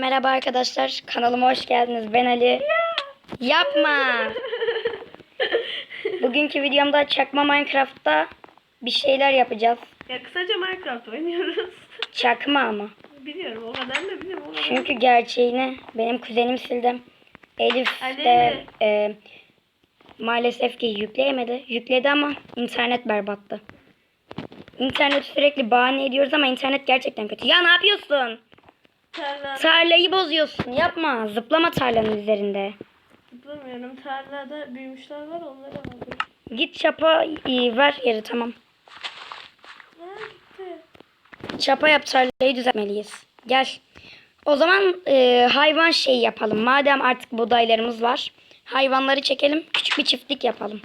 Merhaba arkadaşlar. Kanalıma hoş geldiniz. Ben Ali. Yapma. Bugünkü videomda çakma Minecraft'ta bir şeyler yapacağız. Ya kısaca Minecraft oynuyoruz. Çakma ama. biliyorum o kadar da biliyorum o kadar. Çünkü gerçeğini benim kuzenim sildi. Elif Ali. de e, maalesef ki yükleyemedi. Yükledi ama internet berbattı. İnternet sürekli bahane ediyoruz ama internet gerçekten kötü. Ya ne yapıyorsun? Tarla, Tarlayı bozuyorsun. Yapma. Zıplama tarlanın üzerinde. zıplamıyorum. Tarlada büyümüşler var onları aldım. Git çapa e, ver yeri tamam. Nerede? Çapa yap tarlayı düzeltmeliyiz. Gel. O zaman e, hayvan şey yapalım. Madem artık buğdaylarımız var. Hayvanları çekelim. Küçük bir çiftlik yapalım.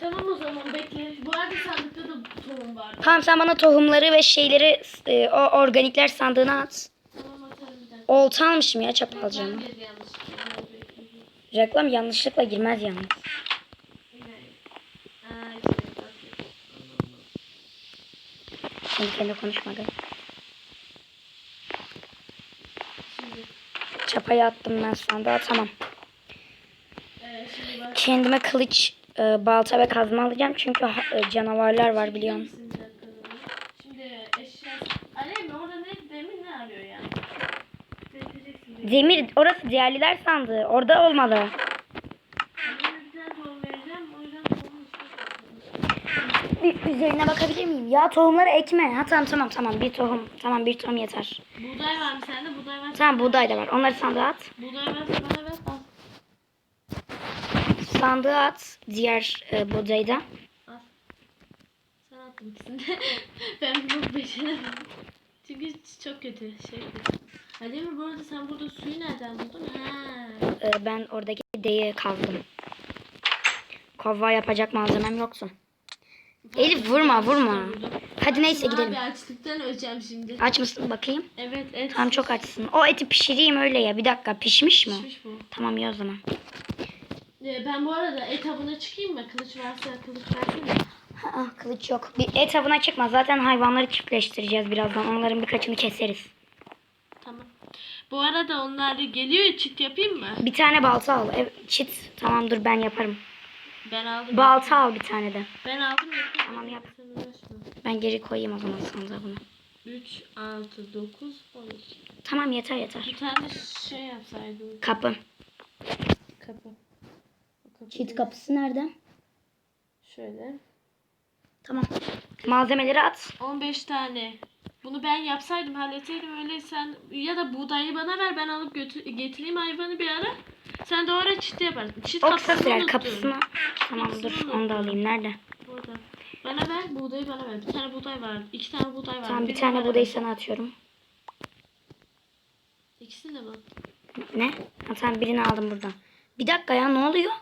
Tamam o zaman bekle. Bu arada sandıkta da tohum var. Tamam sen bana tohumları ve şeyleri e, o organikler sandığına at. Tamam atarım bir dakika. Olta almışım ya çapa alacağım. Ben bir yanlış. Reklam yanlışlıkla girmez yalnız. Kendi kendine konuşmadı. Çapayı attım ben sandığa tamam. Kendime kılıç, e, balta ve kazma alacağım. Çünkü e, canavarlar var biliyorum. Misin bir dakika bana? Şimdi eşya... Alem orada ne demir ne arıyor yani? Bekleyeceksin. bekle. Demir orası diğerliler sandığı. Orada olmalı. Bir üzerine bakabilir miyim? Ya tohumları ekme. Ha tamam tamam tamam bir tohum. Tamam bir tohum yeter. Buğday var mı sende? Buğday var. Tamam buğday da var. Onları sandığa at. Buğday var bana ver. Al. Sandığa at. Diğer e, buğdayı da. Al. Sana attım ikisini de. ben bunu beceremedim. Çünkü çok kötü. Şey kötü. Hadi mi bu arada sen burada suyu nereden buldun? Ha. E, ben oradaki deyi kazdım. Kova yapacak malzemem yoktu. Elif vurma vurma. Hadi neyse Abi gidelim. açlıktan öleceğim şimdi. Aç mısın bakayım? Evet et. Tamam çok açsın. O eti pişireyim öyle ya. Bir dakika pişmiş mi? Pişmiş bu. Tamam ya o zaman. Ee, ben bu arada et avına çıkayım mı? Kılıç varsa kılıç versene. Ha, kılıç yok. Bir et avına çıkma. Zaten hayvanları çiftleştireceğiz birazdan. Onların birkaçını keseriz. Tamam. Bu arada onlar geliyor ya çift yapayım mı? Bir tane balta al. Evet, çit. Tamam dur ben yaparım. Ben aldım. Balta al bir tane de. Ben aldım yapayım. Tamam, yap. Ben geri koyayım o zaman sandığa bunu. 3, 6, 9, 12. Tamam yeter yeter. Bir tane şey yapsaydım. Kapı. Kapı. Kapı Çit kapısı nerede? Şöyle. Tamam. Malzemeleri at. 15 tane. Bunu ben yapsaydım halletseydim öyle sen ya da buğdayı bana ver ben alıp götür, getireyim hayvanı bir ara. Sen de o ara çit yaparsın. Çit O kısa sürer kapısını. Tamam dur onu da alayım. Nerede? Burada. Bana ver buğdayı bana ver. Bir tane buğday var. İki tane buğday var. Tamam bir Birini tane buğdayı sana atıyorum. İkisini de mi? Ne? Ha, tamam birini aldım buradan. Bir dakika ya ne oluyor?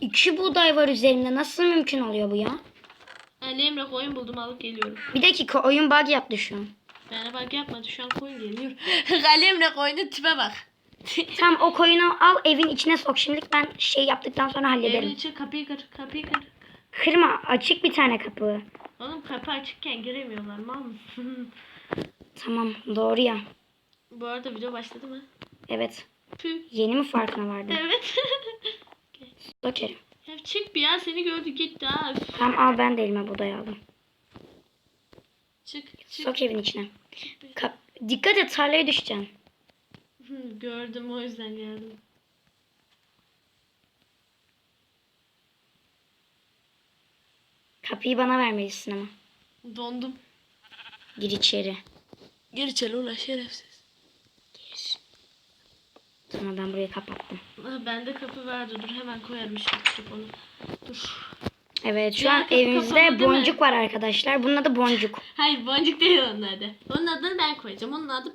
İki buğday var üzerinde. Nasıl mümkün oluyor bu ya? Ali Emre koyun buldum alıp geliyorum. Bir dakika oyun bug yaptı şu an. Yani bak yapmadı şu an koyun geliyor. Ali Emre koyunun tipe bak. Tamam o koyunu al evin içine sok. Şimdilik ben şey yaptıktan sonra Evin hallederim. içi kapıyı kır kapıyı kır. Kırma açık bir tane kapı. Oğlum kapı açıkken giremiyorlar mal mısın? Tamam doğru ya. Bu arada video başladı mı? Evet. Püh. Yeni mi farkına vardın? Evet. Sokerim. Çık bir ya seni gördü gitti ha. Üf. Tamam al ben de elime buğday aldım. Çık çık. Sok evin içine. Kap Dikkat et tarlaya düşeceksin. Hı, Gördüm o yüzden geldim. Kapıyı bana vermelisin ama. Dondum. Gir içeri. Gir içeri ulan şerefsiz. Tamam ben burayı kapattım. Bende kapı vardı dur hemen koyarım şimdi onu. Dur. Evet şu Ya, an evimizde değil mi? boncuk var arkadaşlar. Bunun adı boncuk. Hayır boncuk değil onun adı. Onun adını ben koyacağım. Onun adı.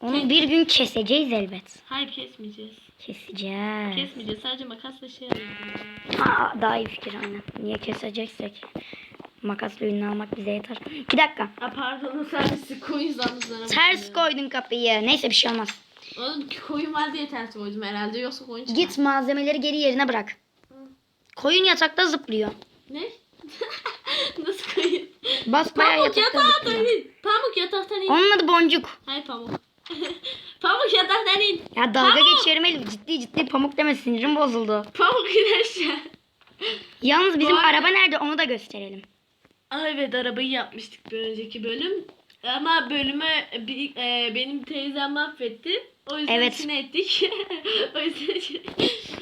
Onu bir gün keseceğiz elbet. Hayır kesmeyeceğiz. Keseceğiz. Kesmeyeceğiz. Sadece makasla şey alalım. Aa, daha iyi fikir aynen. Niye keseceksek? Makasla ünlü almak bize yeter. Bir dakika. Ha pardon o servisi koyun. Ters koydun kapıyı. Neyse bir şey olmaz. Oğlum koyun var diye ters koydum herhalde. Yoksa koyun çıkar. Git malzemeleri geri yerine bırak. Koyun yatakta zıplıyor. Ne? Nasıl koyun? Bas bayağı Pamuk yatakta yataktan zıplıyor. in. Pamuk yataktan in. Onun adı boncuk. Hayır pamuk. pamuk yataktan değil. Ya dalga Pamuk. geçiyorum Elif. Ciddi ciddi pamuk deme sinirim bozuldu. Pamuk güneşler. Yalnız bizim Bu arada- araba nerede onu da gösterelim. Aa, evet arabayı yapmıştık bir önceki bölüm. Ama bölümü bir, e, benim teyzem mahvetti. O yüzden Evet. içine ettik. o yüzden,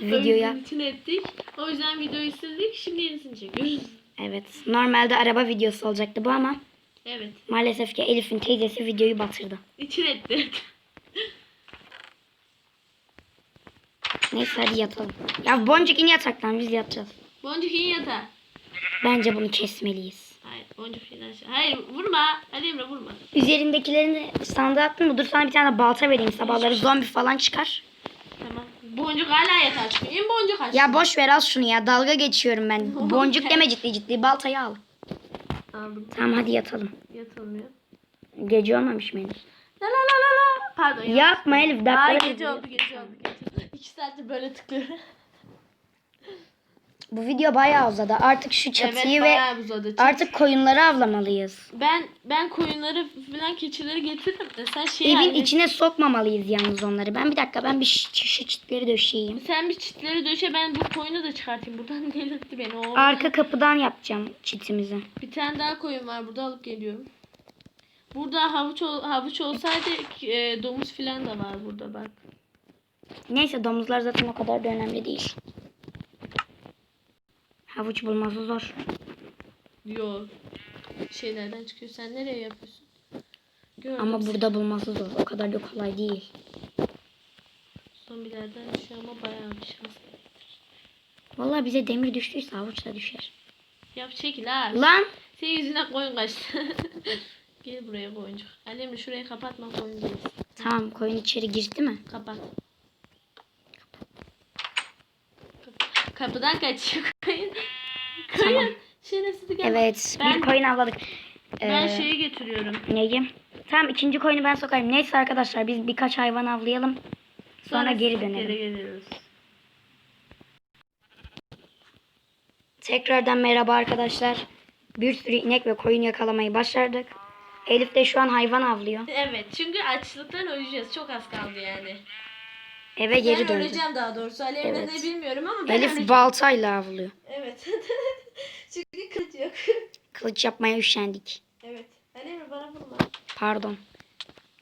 o Videoya. yüzden içine ettik. O yüzden videoyu sildik. Şimdi yenisini çekiyoruz. Evet. Normalde araba videosu olacaktı bu ama Evet. maalesef ki Elif'in teyzesi videoyu batırdı. İçine etti. Neyse hadi yatalım. Ya boncuk in yataktan biz yatacağız. Boncuk in yatağa. Bence bunu kesmeliyiz. Hayır boncuk in aşağı. Hayır vurma. Ali Emre vurma. Üzerindekilerini sandığa attın mı? Dur sana bir tane balta vereyim. Sabahları zombi falan çıkar. Tamam. Boncuk hala yatağa çıkıyor. İn boncuk aşağı. Ya boş ver al şunu ya. Dalga geçiyorum ben. Boncuk deme ciddi ciddi. Baltayı al. Aldım. Tamam hadi yatalım. Yatılmıyor. Gece olmamış mı Elif? La la la la la. Pardon. Yapma Elif. Aa, Dakika gece oldu gece oldu gece. İki saattir böyle tıklıyorum. Bu video bayağı uzadı. Artık şu çatıyı ve bayağı uzadı. Artık koyunları avlamalıyız. Ben ben koyunları falan keçileri getiririm de sen şey Evin hallet. içine sokmamalıyız yalnız onları. Ben bir dakika ben bir şu şu çitleri döşeyeyim. Sen bir çitleri döşe ben bu koyunu da çıkartayım. Buradan delirtti beni. O Arka kapıdan yapacağım çitimizi. Bir tane daha koyun var burada alıp geliyorum. Burada havuç ol, havuç olsaydı e, domuz falan da var burada bak. Neyse domuzlar zaten o kadar da önemli değil. Havuç bulması zor. Yo. Şeylerden çıkıyor. Sen nereye yapıyorsun? Gördüm. Ama burada bulması zor. O kadar da kolay değil. Zombilerden düşüyor ama bayağı bir şans. Vallahi bize demir düştüyse havuç da düşer. Yap çekil ha. Lan! Senin yüzünden koyun kaçtı. Gel buraya koyuncuk. Annem şurayı kapatma koyun gelsin. Tamam koyun içeri girdi mi? Kapat. Kap- Kapıdan kaçıyor koyun. Koyun. Tamam. Şerefsiz gel. Evet Ben- bir koyun avladık. Ben Ee, şeyi getiriyorum. Neyi? Tamam ikinci koyunu ben sokarım. Neyse arkadaşlar biz birkaç hayvan avlayalım. Sonra geri dönelim. Geri geliyoruz. Tekrardan merhaba arkadaşlar. Bir sürü inek ve koyun yakalamayı başardık. Elif de şu an hayvan avlıyor. Evet çünkü açlıktan öleceğiz. Çok az kaldı yani. Eve geri ben döndü. öleceğim daha doğrusu. Alev'le Evet. ne bilmiyorum ama ben Elif öleceğim. baltayla avlıyor. Evet. çünkü kılıç yok. Kılıç yapmaya üşendik. evet. Alev'le bana vurma. Pardon.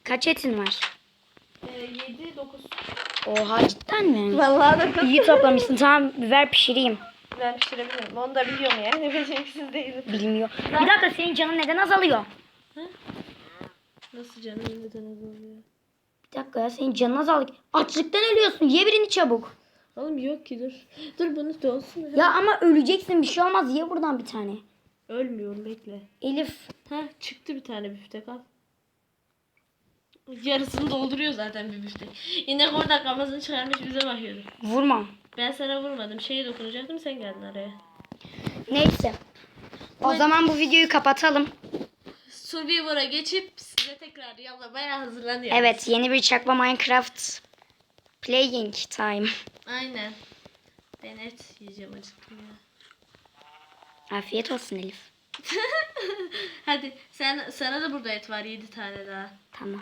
Kaç etin var? Ee, 7 9. Oha cidden mi? Vallahi da İyi toplamışsın. Tamam ver pişireyim. ben pişirebilirim. Onu da biliyorum yani. Beceriksiz değilim. Bilmiyor. Bir dakika senin canın neden azalıyor? Nasıl canım neden azalıyor? Bir dakika ya senin canın azaldı. Açlıktan ölüyorsun. Ye birini çabuk. Oğlum yok ki dur. Dur bunu da olsun. Ya ama öleceksin. Bir şey olmaz. Ye buradan bir tane. Ölmüyorum bekle. Elif. Ha çıktı bir tane büftek al. Yarısını dolduruyor zaten bir büftek. İnek orada kafasını çıkarmış bize bakıyordu. Vurma. Ben sana vurmadım. Şeye dokunacaktım sen geldin araya. Neyse. O zaman bu videoyu kapatalım. Survivor'a geçip size tekrar yallamaya hazırlanıyoruz. Evet yeni bir çakma Minecraft playing time. Aynen. Ben et yiyeceğim acıktım ya. Afiyet olsun Elif. Hadi sen sana da burada et var 7 tane daha. Tamam.